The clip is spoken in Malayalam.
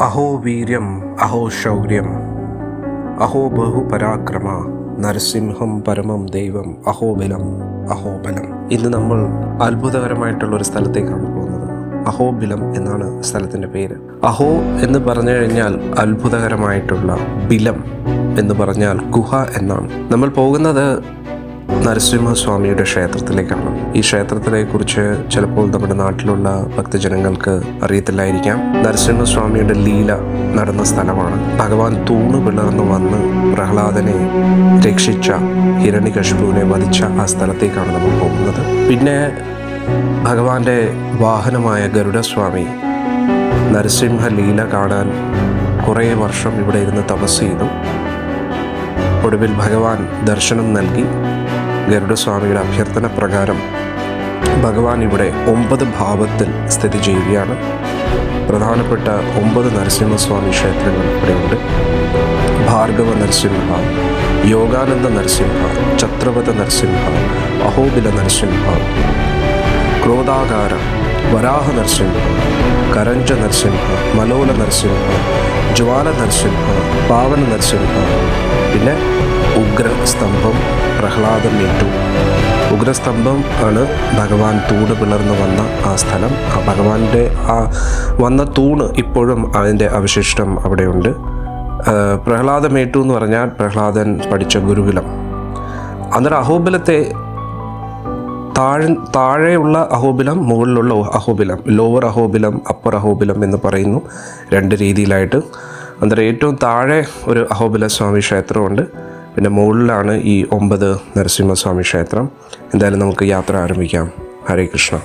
അഹോ വീര്യം അഹോ ശൗര്യം അഹോ ബഹുപരാക്രമ നരസിംഹം പരമം ദൈവം അഹോ ബലം അഹോ ബലം. ഇന്ന് നമ്മൾ അത്ഭുതകരമായിട്ടുള്ള ഒരു സ്ഥലത്തേക്കാണ് പോകുന്നത്. അഹോബിലം എന്നാണ് സ്ഥലത്തിന്റെ പേര്. അഹോ എന്ന് പറഞ്ഞു കഴിഞ്ഞാൽ അത്ഭുതകരമായിട്ടുള്ള ബിലം എന്ന് പറഞ്ഞാൽ ഗുഹ എന്നാണ്. നമ്മൾ പോകുന്നത് നരസിംഹസ്വാമിയുടെ ക്ഷേത്രത്തിലേക്കാണ് ഈ ക്ഷേത്രത്തിനെ കുറിച്ച് ചിലപ്പോൾ നമ്മുടെ നാട്ടിലുള്ള ഭക്തജനങ്ങൾക്ക് അറിയത്തില്ലായിരിക്കാം. നരസിംഹസ്വാമിയുടെ ലീല നടന്ന സ്ഥലമാണ്. ഭഗവാൻ തൂണ് പിളർന്നു വന്ന് പ്രഹ്ലാദനെ രക്ഷിച്ച ഹിരണ്യകശിപുവിനെ വധിച്ച ആ സ്ഥലത്തേക്കാണ് നമ്മൾ പോകുന്നത്. പിന്നെ ഭഗവാന്റെ വാഹനമായ ഗരുഡസ്വാമി നരസിംഹ ലീല കാണാൻ കുറേ വർഷം ഇവിടെ ഇരുന്ന് തപസ് ചെയ്തു. ഒടുവിൽ ഭഗവാൻ ദർശനം നൽകി. ഗരുഡസ്വാമിയുടെ അഭ്യർത്ഥന പ്രകാരം ഭഗവാൻ ഇവിടെ ഒമ്പത് ഭാവത്തിൽ സ്ഥിതി ചെയ്യുകയാണ്. പ്രധാനപ്പെട്ട ഒമ്പത് നരസിംഹസ്വാമി ക്ഷേത്രങ്ങൾ ഇവിടെയുണ്ട്. ഭാർഗവ നരസിംഹ യോഗാനന്ദ നരസിംഹ ഛത്രപത നരസിംഹ അഹോബില നരസിംഹ ക്രോധാകാര വരാഹ നരസിംഹ കരഞ്ച നരസിംഹ മനോല നരസിംഹ ജ്വാല നരസിംഹ പാവന നരസിംഹ പിന്നെ ഉഗ്രസ്തംഭം പ്രഹ്ലാദം ഏറ്റു. ഉഗ്രസ്തംഭം ആണ് ഭഗവാൻ തൂണ് പിളർന്നു വന്ന ആ സ്ഥലം. ആ ഭഗവാന്റെ ആ വന്ന തൂണ് ഇപ്പോഴും അതിന്റെ അവശിഷ്ടം അവിടെയുണ്ട്. പ്രഹ്ലാദമേറ്റു എന്ന് പറഞ്ഞാൽ പ്രഹ്ലാദൻ പഠിച്ച ഗുരുകുലം. അന്നേരം അഹോബിലത്തെ താഴെ താഴെയുള്ള അഹോബിലം മുകളിലുള്ള അഹോബിലം ലോവർ അഹോബിലം അപ്പർ അഹോബിലം എന്ന് പറയുന്നു രണ്ട് രീതിയിലായിട്ട്. അന്നേരം ഏറ്റവും താഴെ ഒരു അഹോബില സ്വാമി ക്ഷേത്രമുണ്ട്. പിന്നെ മുകളിലാണ് ഈ ഒമ്പത് നരസിംഹസ്വാമി ക്ഷേത്രം. എന്തായാലും നമുക്ക് യാത്ര ആരംഭിക്കാം. ഹരേ കൃഷ്ണ.